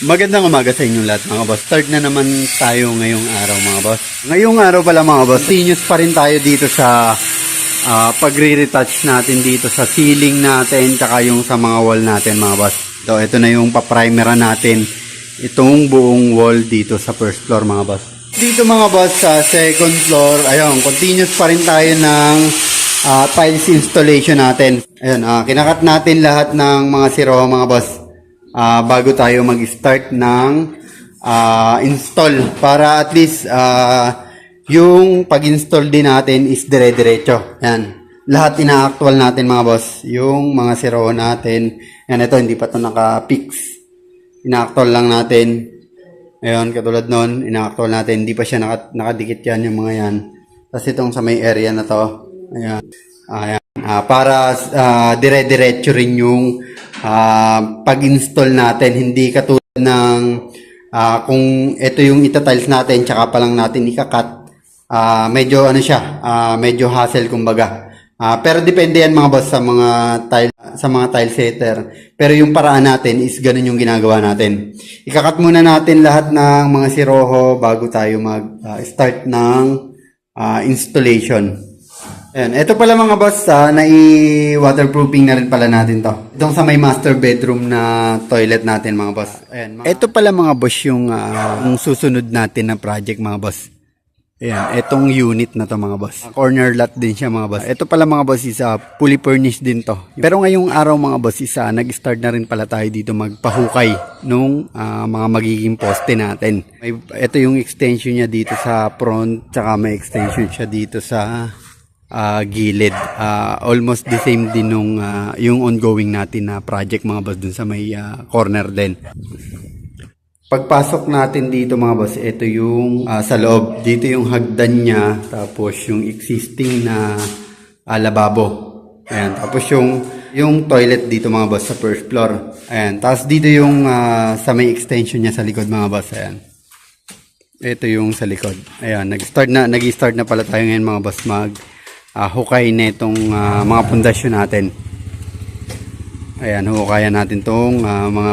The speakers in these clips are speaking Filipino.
Magandang umaga sa inyong lahat mga boss. Start na naman tayo ngayong araw mga boss. Ngayong araw pala mga boss, continuous pa rin tayo dito sa ah, pagre-retouch natin dito sa ceiling natin tsaka yung sa mga wall natin mga boss. Ito, ito na yung paprimera natin itong buong wall dito sa first floor mga boss. Dito mga boss sa second floor, ayun, continuous pa rin tayo ng ah, tiles installation natin. Ayun, ah, kinakat natin lahat ng mga zero mga boss ah, bago tayo mag-start ng ah, install para at least ah, yung pag-install din natin is dire-diretso. Yan. Lahat ina-actual natin mga boss. Yung mga zero natin. Yan ito, hindi pa to naka-fix. Ina-actual lang natin. Ayun, katulad nun, ina-actual natin. Hindi pa siya naka, nakadikit yan yung mga yan. Tapos itong sa may area na to. Ayan. Ayan. Ah, para ah, dire-diretso rin yung ah, pag-install natin. Hindi katulad ng ah, kung ito yung itatiles natin tsaka pa lang natin ikakat. Ah, medyo ano siya, ah, medyo hassle kumbaga. Ah, pero depende yan mga boss sa mga tile sa mga tile setter. Pero yung paraan natin is ganun yung ginagawa natin. Ikakat muna natin lahat ng mga siroho bago tayo mag-start ng ah, installation. Ayan, ito pala mga boss, ah, nai-waterproofing na rin pala natin to. Itong sa may master bedroom na toilet natin mga boss. Ayan, mga... Ito pala mga boss yung, ah, yung susunod natin na project mga boss. Ayan, itong unit na to mga boss. Corner lot din siya mga boss. Ito pala mga boss is ah, fully furnished din to. Pero ngayong araw mga boss is ah, nag-start na rin pala tayo dito magpahukay nung ah, mga magiging poste natin. May, ito yung extension niya dito sa front, tsaka may extension siya dito sa ah, gilid. Ah, almost the same din nung ah, yung ongoing natin na project mga boss dun sa may ah, corner din. Pagpasok natin dito mga boss, ito yung ah, sa loob. Dito yung hagdan niya, tapos yung existing na ah, lababo. Ayan, tapos yung yung toilet dito mga boss sa first floor. Ayan, tapos dito yung ah, sa may extension niya sa likod mga boss. Ayan. Ito yung sa likod. Ayan, nag-start na nag-start na pala tayo ngayon mga boss mag ah, hukay nitong ah, mga pundasyon natin. Ayan, hukayan natin tong ah, mga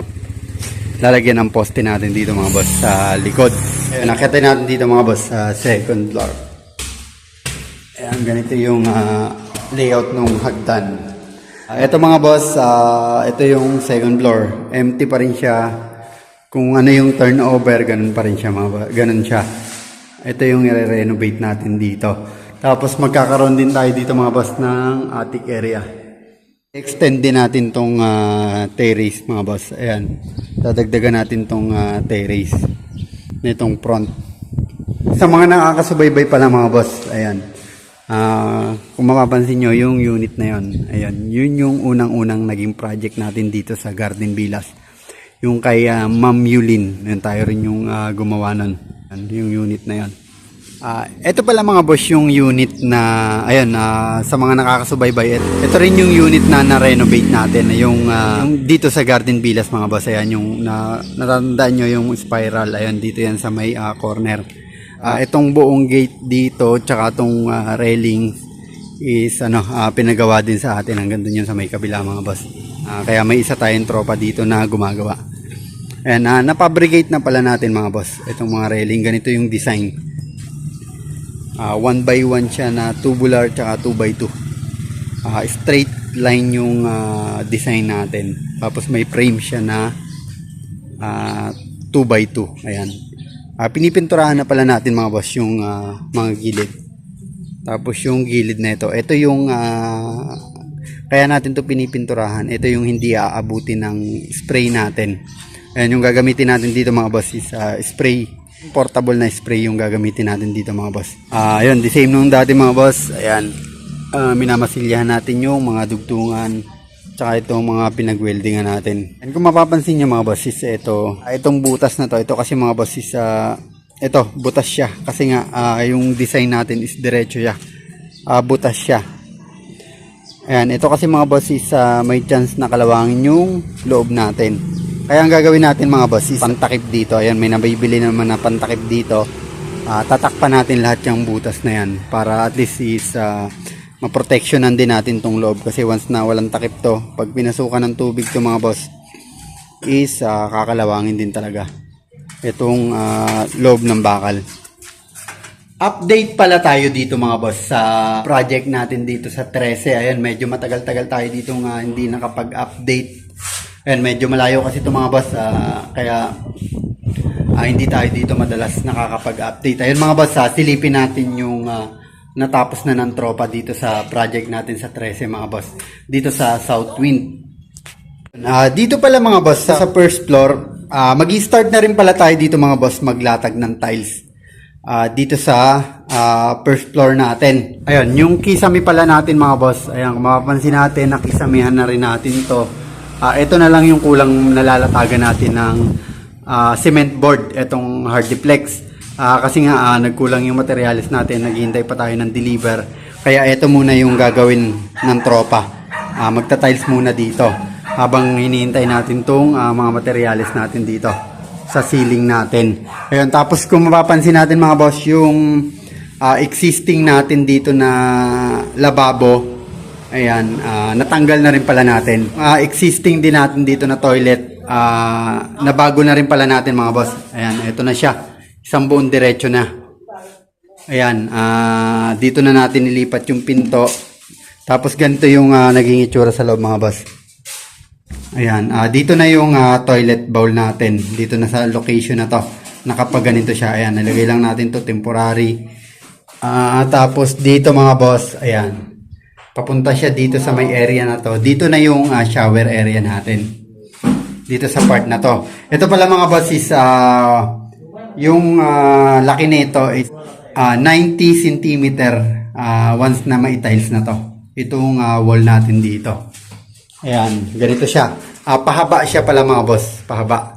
lalagyan ng poste natin dito mga boss sa likod. Ayan, nakita natin dito mga boss sa second floor. Ayan, ganito yung ah, layout ng hagdan. Ah, ito mga boss, ah, ito yung second floor. Empty pa rin siya. Kung ano yung turnover, ganun pa rin siya mga boss. Ganun siya. Ito yung i-renovate natin dito. Tapos magkakaroon din tayo dito mga boss ng attic area. Extend din natin tong ah, terrace mga boss. Ayan. Dadagdagan natin tong ah, terrace nitong front. Sa mga nakakasubaybay pala mga boss, ayan. Ah, kung mapapansin nyo, yung unit na yon, ayan, yun yung unang-unang naging project natin dito sa Garden Villas. Yung kay ah, Ma'am Yulin, yun tayo rin yung ah, gumawa nun. Yung unit na yon. Ah, ito pala mga boss yung unit na ayun ah, sa mga nakakasubaybay. Ito rin yung unit na na-renovate natin yung, ah, yung dito sa Garden Villas mga boss. Ayan yung na, natatandaan nyo yung spiral. Ayun dito yan sa may ah, corner. Ah, itong buong gate dito tsaka itong ah, railing is ano ah, pinagawa din sa atin hanggang dun yun sa may kabila mga boss. Ah, kaya may isa tayong tropa dito na gumagawa. Ayan, ah, napabrigate na pala natin mga boss. Itong mga railing, ganito yung design. Ah, one by one siya na tubular tsaka 2 by 2 Ah, straight line yung ah, design natin. Tapos may frame siya na ah, 2 by 2 ayan. Ah, pinipinturahan na pala natin mga boss yung ah, mga gilid. Tapos yung gilid na ito. Ito yung ah, kaya natin to pinipinturahan. Ito yung hindi aabuti ng spray natin. Ayan yung gagamitin natin dito mga boss is ah, spray portable na spray yung gagamitin natin dito mga boss. Ah, ayun, the same nung dati mga boss. Ayan. Ah, minamasilyahan natin yung mga dugtungan tsaka itong mga pinag-weldingan natin. And kung mapapansin niyo mga boss is ito, ah, itong butas na to, ito kasi mga boss is ah, ito, butas siya kasi nga ah, yung design natin is diretso siya. Ah, butas siya. Ayan, ito kasi mga boss is ah, may chance na kalawangin yung loob natin. Kaya ang gagawin natin mga boss is pantakip dito. Ayan, may nabibili naman na pantakip dito. Ah, tatakpan natin lahat yung butas na yan para at least is ah, maproteksyonan din natin tong loob kasi once na walang takip to, pag pinasukan ng tubig to mga boss, is ah, kakalawangin din talaga. Itong ah, loob ng bakal. Update pala tayo dito mga boss sa project natin dito sa 13. Ayan, medyo matagal-tagal tayo dito nga hindi nakapag-update. Ayan, medyo malayo kasi ito mga boss. ah, kaya ah, hindi tayo dito madalas nakakapag-update. Ayun mga boss, ah, silipin natin yung ah, natapos na ng tropa dito sa project natin sa 13 mga boss. Dito sa Southwind. Ah, dito pala mga boss sa, sa first floor, ah magi-start na rin pala tayo dito mga boss maglatag ng tiles. Ah, dito sa ah, first floor natin. Ayun, yung kisame pala natin mga boss. Ayan, kung mapapansin natin, nakisamihan na rin natin to. Ah, ito na lang yung kulang nalalatagan natin ng ah, cement board, itong hardiplex. Ah, kasi nga ah, nagkulang yung materials natin, naghihintay pa tayo ng deliver. Kaya ito muna yung gagawin ng tropa. Ah, magta-tiles muna dito habang hinihintay natin tong ah, mga materials natin dito sa ceiling natin. Ayun, tapos kung mapapansin natin mga boss, yung ah, existing natin dito na lababo, ayan, ah, natanggal na rin pala natin. Ah, existing din natin dito na toilet, ah, nabago na rin pala natin mga boss. Ayan, ito na siya. Isang buong diretso na. Ayan, ah, dito na natin nilipat yung pinto. Tapos ganito yung ah, naging itsura sa loob mga boss. Ayan, ah, dito na yung ah, toilet bowl natin. Dito na sa location na to. Nakapag ganito siya. Ayan, nalagay lang natin to temporary. Ah, tapos dito mga boss, ayan. Papunta siya dito sa may area na to. Dito na yung ah, shower area natin. Dito sa part na to. Ito pala mga boss ah, yung ah, laki nito is ah, 90 cm ah, once na mai-tiles na to. Itong ah, wall natin dito. Ayan, ganito siya. Ah, pahaba siya pala mga boss, pahaba.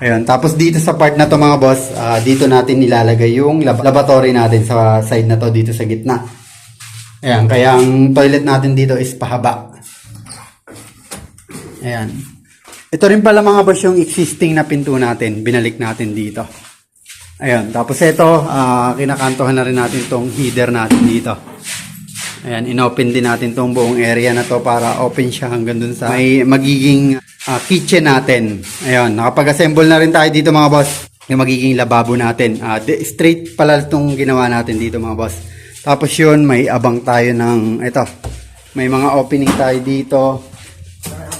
Ayan, tapos dito sa part na to mga boss, ah, dito natin nilalagay yung lab- laboratory natin sa side na to dito sa gitna. Ayan, kaya ang toilet natin dito is pahaba. Ayan. Ito rin pala mga boss yung existing na pinto natin, binalik natin dito. Ayan, tapos ito, ah, kinakantohan na rin natin tong header natin dito. Ayan, inopen din natin tong buong area na to para open siya hanggang dun sa may magiging ah, kitchen natin. Ayan, nakapag-assemble na rin tayo dito mga boss. Yung magiging lababo natin. Di- straight pala itong ginawa natin dito mga boss. Tapos yun, may abang tayo ng, ito, may mga opening tayo dito.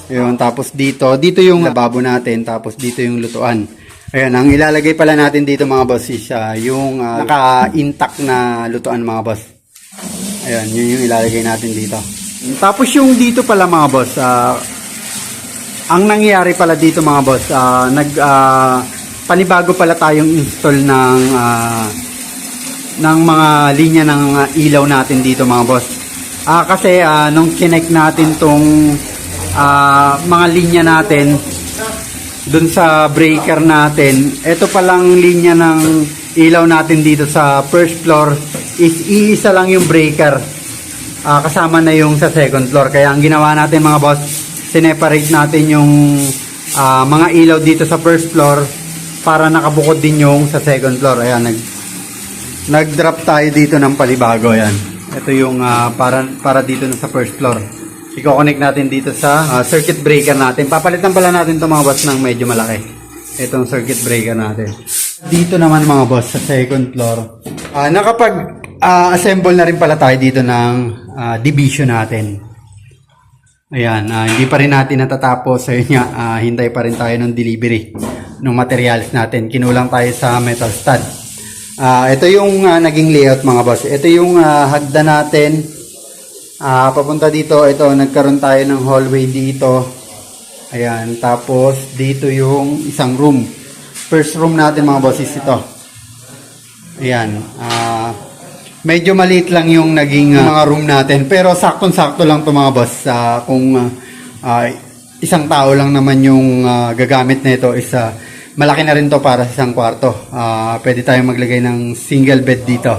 Ayun, tapos dito, dito yung lababo natin, tapos dito yung lutuan. Ayun, ang ilalagay pala natin dito mga boss is ah, yung ah, naka-intact na lutuan mga boss. Ayun, yun yung ilalagay natin dito. Tapos yung dito pala mga boss, ah, ang nangyayari pala dito mga boss, ah, nag ah, panibago pala tayong install ng ah, ng mga linya ng ah, ilaw natin dito mga boss. Ah kasi ah, nung connect natin tong ah, mga linya natin dun sa breaker natin, ito palang linya ng ilaw natin dito sa first floor is iisa lang yung breaker. Ah, kasama na yung sa second floor. Kaya ang ginawa natin mga boss, sineparate natin yung ah, mga ilaw dito sa first floor para nakabukod din yung sa second floor. Ayan, nag, nag-drop tayo dito ng palibago. Ayan. Ito yung ah, para, para dito na sa first floor. I-connect natin dito sa ah, circuit breaker natin. Papalitan pala natin itong mga boss ng medyo malaki. Itong circuit breaker natin. Dito naman mga boss sa second floor. Nakapag ah, assemble na rin pala tayo dito ng ah, division natin. Ayan, ah, hindi pa rin natin natatapos. Ayun nga, ah, hintay pa rin tayo ng delivery ng materials natin. Kinulang tayo sa metal stud. Ah, ito yung ah, naging layout mga boss. Ito yung ah, hagda natin. Ah, papunta dito, ito nagkaroon tayo ng hallway dito. Ayan, tapos dito yung isang room. First room natin mga boss is ito. Ayan, ah medyo maliit lang yung naging ah, mga room natin pero saktong-sakto lang to mga boss Ah, kung ah, ah, isang tao lang naman yung ah, gagamit nito is ah, malaki na rin to para sa isang kwarto. Ah, pwede tayong maglagay ng single bed dito.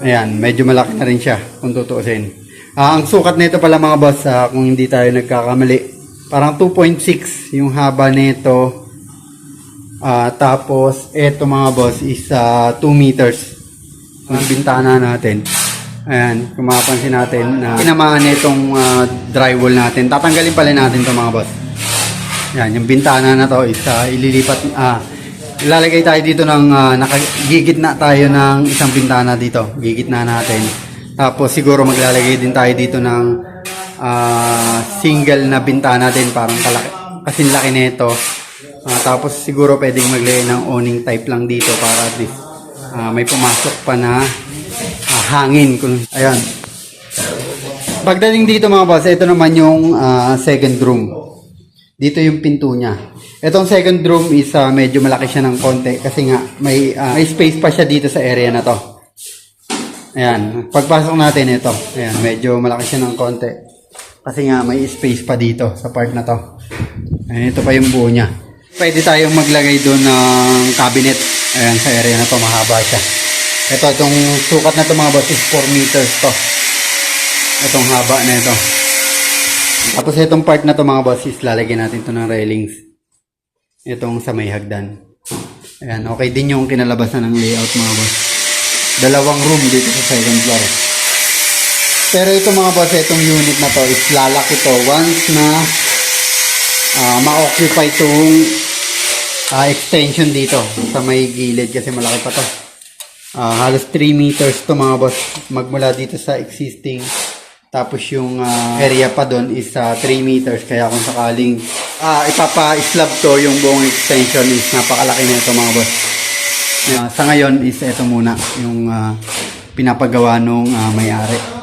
Ayan, medyo malaki na rin siya kung tutuusin. Ah, ang sukat nito pala mga boss, ah, kung hindi tayo nagkakamali, parang 2.6 yung haba nito. Ah, tapos, eto mga boss is ah, 2 meters. Ang bintana natin. Ayan, kung mapapansin natin na tinamaan nitong ah, drywall natin. Tatanggalin pala natin to mga boss. Yan, yung bintana na to is ah, ililipat, ah, ilalagay tayo dito ng, uh, nakagigitna tayo ng isang bintana dito. Gigitna natin. Tapos siguro maglalagay din tayo dito ng ah, single na bintana din, parang kalaki, kasing laki nito. Ah, tapos siguro pwedeng maglagay ng awning type lang dito para at least ah, may pumasok pa na ah, hangin. Ayan. Pagdating dito mga boss, ito naman yung ah, second room. Dito yung pinto niya. Itong second room is ah, medyo malaki siya ng konti kasi nga may, ah, may space pa siya dito sa area na to. Ayan, pagpasok natin ito. Ayan, medyo malaki siya ng konti. Kasi nga may space pa dito sa part na to. Ayan, ito pa yung buo niya. Pwede tayong maglagay doon ng cabinet. Ayan, sa area na to, mahaba siya. Ito, itong sukat na to mga boss is 4 meters to. Itong haba na ito. Tapos itong part na to mga boss is lalagyan natin to ng railings. Itong sa may hagdan. Ayan, okay din yung kinalabasan ng layout mga boss. Dalawang room dito sa second floor. Pero ito mga boss, itong unit na to is lalaki to once na ah, ma-occupy itong ah, extension dito sa may gilid kasi malaki pa to. Ah, halos 3 meters to mga boss magmula dito sa existing tapos yung ah, area pa doon is ah, 3 meters kaya kung sakaling ah, ipapa-slab to yung buong extension is napakalaki na ito mga boss. Ah, sa ngayon is ito muna yung ah, pinapagawa nung ah, may-ari.